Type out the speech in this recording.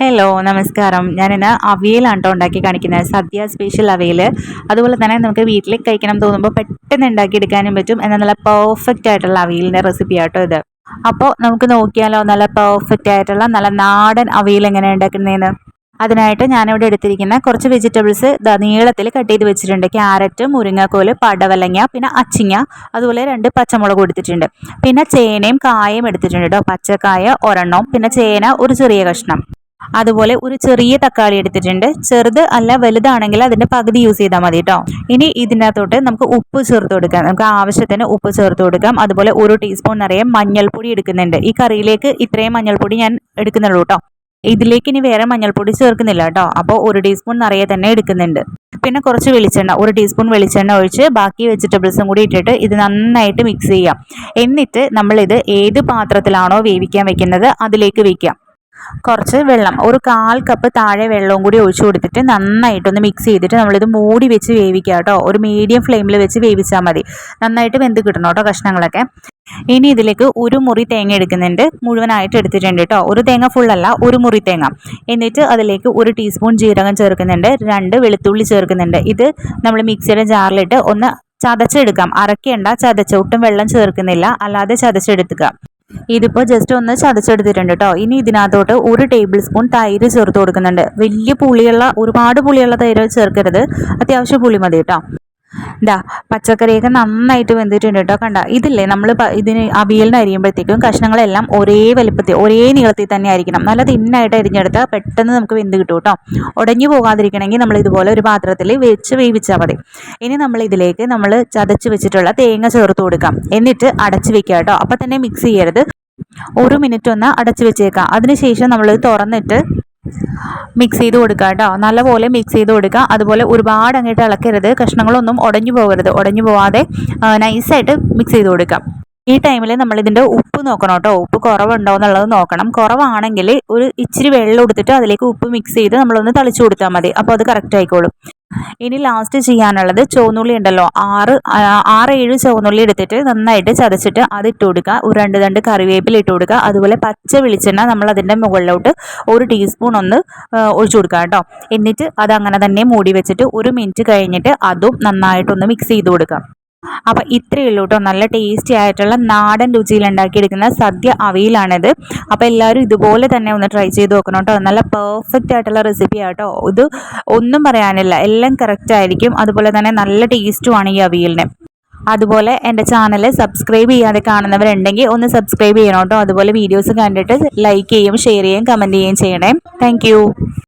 Hello നമസ്കാരം. ഞാനിന്ന് അവിയലാണ് കേട്ടോ ഉണ്ടാക്കി കാണിക്കുന്നത്. സദ്യ സ്പെഷ്യൽ അവിയൽ അതുപോലെ തന്നെ നമുക്ക് വീട്ടിൽ കഴിക്കണം തോന്നുമ്പോൾ പെട്ടെന്ന് ഉണ്ടാക്കിയെടുക്കാനും പറ്റും. എന്നാൽ നല്ല പെർഫെക്റ്റ് ആയിട്ടുള്ള അവിയലിന്റെ റെസിപ്പി ആട്ടോ ഇത്. അപ്പോൾ നമുക്ക് നോക്കിയാലോ നല്ല പെർഫെക്റ്റ് ആയിട്ടുള്ള നല്ല നാടൻ അവിയൽ എങ്ങനെ ഉണ്ടാക്കുന്നതെന്ന്. അതിനായിട്ട് ഞാനിവിടെ എടുത്തിരിക്കുന്ന കുറച്ച് വെജിറ്റബിൾസ് നീളത്തിൽ കട്ട് ചെയ്ത് വെച്ചിട്ടുണ്ട്. ക്യാരറ്റ് മുരിങ്ങക്കോൽ പടവലങ്ങ പിന്നെ അച്ചിങ്ങ അതുപോലെ രണ്ട് പച്ചമുളക് കൊടുത്തിട്ടുണ്ട് പിന്നെ ചേനയും കായയും എടുത്തിട്ടുണ്ട് കേട്ടോ പച്ചക്കായ ഒരെണ്ണം. പിന്നെ ചേന ഒരു ചെറിയ കഷ്ണം. അതുപോലെ ഒരു ചെറിയ തക്കാളി എടുത്തിട്ടുണ്ട്. ചെറുത് അല്ല വലുതാണെങ്കിൽ അതിന്റെ പകുതി യൂസ് ചെയ്താൽ മതി കേട്ടോ ഇനി ഇതിനകത്തോട്ട് നമുക്ക് ഉപ്പ് ചേർത്ത് കൊടുക്കാം. നമുക്ക് ആവശ്യത്തിന് ഉപ്പ് ചേർത്ത് കൊടുക്കാം. അതുപോലെ ഒരു ടീസ്പൂൺ നിറയെ മഞ്ഞൾപ്പൊടി എടുക്കുന്നുണ്ട്. ഈ കറിയിലേക്ക് ഇത്രയും മഞ്ഞൾപ്പൊടി ഞാൻ എടുക്കുന്നുള്ളൂ കേട്ടോ ഇതിലേക്ക് ഇനി വേറെ മഞ്ഞൾപ്പൊടി ചേർക്കുന്നില്ല കേട്ടോ അപ്പോൾ ഒരു ടീസ്പൂൺ നിറയെ തന്നെ എടുക്കുന്നുണ്ട്. പിന്നെ കുറച്ച് വെളിച്ചെണ്ണ ഒരു ടീസ്പൂൺ വെളിച്ചെണ്ണ ഒഴിച്ച് ബാക്കി വെജിറ്റബിൾസും കൂടി ഇട്ടിട്ട് ഇത് നന്നായിട്ട് മിക്സ് ചെയ്യാം. എന്നിട്ട് നമ്മളിത് ഏത് പാത്രത്തിലാണോ വേവിക്കാൻ വെക്കുന്നത് അതിലേക്ക് വെക്കാം. കുറച്ച് വെള്ളം ഒരു കാൽ കപ്പ് താഴെ വെള്ളവും കൂടി ഒഴിച്ചു കൊടുത്തിട്ട് നന്നായിട്ടൊന്ന് മിക്സ് ചെയ്തിട്ട് നമ്മളിത് മൂടി വെച്ച് വേവിക്കുക കേട്ടോ. ഒരു മീഡിയം ഫ്ലെയിമിൽ വെച്ച് വേവിച്ചാൽ മതി. നന്നായിട്ട് വെന്ത് കിട്ടണം കേട്ടോ കഷ്ണങ്ങളൊക്കെ. ഇനി ഇതിലേക്ക് ഒരു മുറി തേങ്ങ എടുക്കുന്നുണ്ട്. മുഴുവനായിട്ട് എടുത്തിട്ടുണ്ട് കേട്ടോ. ഒരു തേങ്ങ ഫുള്ളല്ല ഒരു മുറി തേങ്ങ. എന്നിട്ട് അതിലേക്ക് ഒരു ടീസ്പൂൺ ജീരകം ചേർക്കുന്നുണ്ട്. രണ്ട് വെളുത്തുള്ളി ചേർക്കുന്നുണ്ട്. ഇത് നമ്മൾ മിക്സിയുടെ ജാറിലിട്ട് ഒന്ന് ചതച്ചെടുക്കാം. അരക്കേണ്ട ചതച്ച ഒട്ടും വെള്ളം ചേർക്കുന്നില്ല. അല്ലാതെ ചതച്ചെടുക്കുക. ഇതിപ്പോൾ ജസ്റ്റ് ഒന്ന് ചതച്ചെടുത്തിട്ടുണ്ട് കേട്ടോ ഇനി ഇതിനകത്തോട്ട് ഒരു ടേബിൾ സ്പൂൺ തൈര് ചേർത്ത് കൊടുക്കുന്നുണ്ട്. വലിയ പുളിയുള്ള ഒരുപാട് പുളിയുള്ള തൈര് ചേർക്കരുത്. അത്യാവശ്യം പുളി മതി കേട്ടോ ഇതാ പച്ചക്കറിയൊക്കെ നന്നായിട്ട് വെന്തിട്ടുണ്ട് കേട്ടോ കണ്ട ഇതില്ലേ നമ്മൾ ഇതിന് അവിയലിന് അരിയുമ്പോഴത്തേക്കും കഷ്ണങ്ങളെല്ലാം ഒരേ വലുപ്പത്തിൽ ഒരേ നീളത്തിൽ തന്നെ ആയിരിക്കണം നല്ല തിന്നായിട്ട് അരിഞ്ഞെടുത്താൽ പെട്ടെന്ന് നമുക്ക് വെന്ത് കിട്ടും കേട്ടോ ഉടഞ്ഞു പോകാതിരിക്കണമെങ്കിൽ നമ്മൾ ഇതുപോലെ ഒരു പാത്രത്തിൽ വെച്ച് വേവിച്ചാൽ മതി. ഇനി നമ്മൾ ഇതിലേക്ക് നമ്മൾ ചതച്ച് വെച്ചിട്ടുള്ള തേങ്ങ ചേർത്ത് കൊടുക്കാം. എന്നിട്ട് അടച്ച് വെക്കുക കേട്ടോ അപ്പം തന്നെ മിക്സ് ചെയ്യരുത്. ഒരു മിനിറ്റ് ഒന്ന് അടച്ചു വെച്ചേക്കാം. അതിനുശേഷം നമ്മൾ തുറന്നിട്ട് മിക്സ് ചെയ്ത് കൊടുക്കുക കേട്ടോ. നല്ലപോലെ മിക്സ് ചെയ്ത് കൊടുക്കുക. അതുപോലെ ഒരുപാട് അങ്ങോട്ട് ഇളക്കരുത്. കഷ്ണങ്ങളൊന്നും ഉടഞ്ഞു പോകരുത്. ഉടഞ്ഞു പോവാതെ നൈസായിട്ട് മിക്സ് ചെയ്ത് കൊടുക്കാം ഈ ടൈമിൽ നമ്മൾ ഇതിന്റെ ഉപ്പ് നോക്കണം കേട്ടോ. ഉപ്പ് കുറവുണ്ടോ എന്നുള്ളത് നോക്കണം. കുറവാണെങ്കിൽ ഒരു ഇച്ചിരി വെള്ളം എടുത്തിട്ട് അതിലേക്ക് ഉപ്പ് മിക്സ് ചെയ്ത് നമ്മളൊന്ന് തളിച്ചു കൊടുത്താൽ മതി. അപ്പോൾ അത് കറക്റ്റ് ആയിക്കോളും. ഇനി ലാസ്റ്റ് ചെയ്യാനുള്ളത് ചുവന്നുള്ളി ഉണ്ടല്ലോ. ആറ് ആറ് ഏഴ് ചുവന്നുള്ളി എടുത്തിട്ട് നന്നായിട്ട് ചതച്ചിട്ട് അത് ഇട്ട് കൊടുക്കുക. ഒരു രണ്ട് രണ്ട് കറിവേപ്പില ഇട്ട് കൊടുക്കുക. അതുപോലെ പച്ച വെളിച്ചെണ്ണ നമ്മൾ അതിന്റെ മുകളിലോട്ട് ഒരു ടീസ്പൂൺ ഒന്ന് ഒഴിച്ചു കൊടുക്കുക കേട്ടോ. എന്നിട്ട് അത് അങ്ങനെ തന്നെ മൂടി വെച്ചിട്ട് ഒരു മിനിറ്റ് കഴിഞ്ഞിട്ട് അതും നന്നായിട്ടൊന്ന് മിക്സ് ചെയ്ത് കൊടുക്കുക. അപ്പം ഇത്രയേ ഉള്ളൂ കേട്ടോ നല്ല ടേസ്റ്റി ആയിട്ടുള്ള നാടൻ രുചിയിൽ ഉണ്ടാക്കിയെടുക്കുന്ന സദ്യ അവയിലാണിത്. അപ്പോൾ എല്ലാവരും ഇതുപോലെ തന്നെ ഒന്ന് ട്രൈ ചെയ്ത് നോക്കണം കേട്ടോ നല്ല പെർഫെക്റ്റ് ആയിട്ടുള്ള റെസിപ്പി ആട്ടോ ഇത് ഒന്നും പറയാനില്ല. എല്ലാം കറക്റ്റ് ആയിരിക്കും. അതുപോലെ തന്നെ നല്ല ടേസ്റ്റുമാണ് ഈ അവിയലിന്. അതുപോലെ എന്റെ ചാനൽ സബ്സ്ക്രൈബ് ചെയ്യാതെ കാണുന്നവരുണ്ടെങ്കിൽ ഒന്ന് സബ്സ്ക്രൈബ് ചെയ്യണം കേട്ടോ അതുപോലെ വീഡിയോസ് കണ്ടിട്ട് ലൈക്ക് ചെയ്യും ഷെയർ ചെയ്യും കമന്റ് ചെയ്യുകയും ചെയ്യണേ. താങ്ക്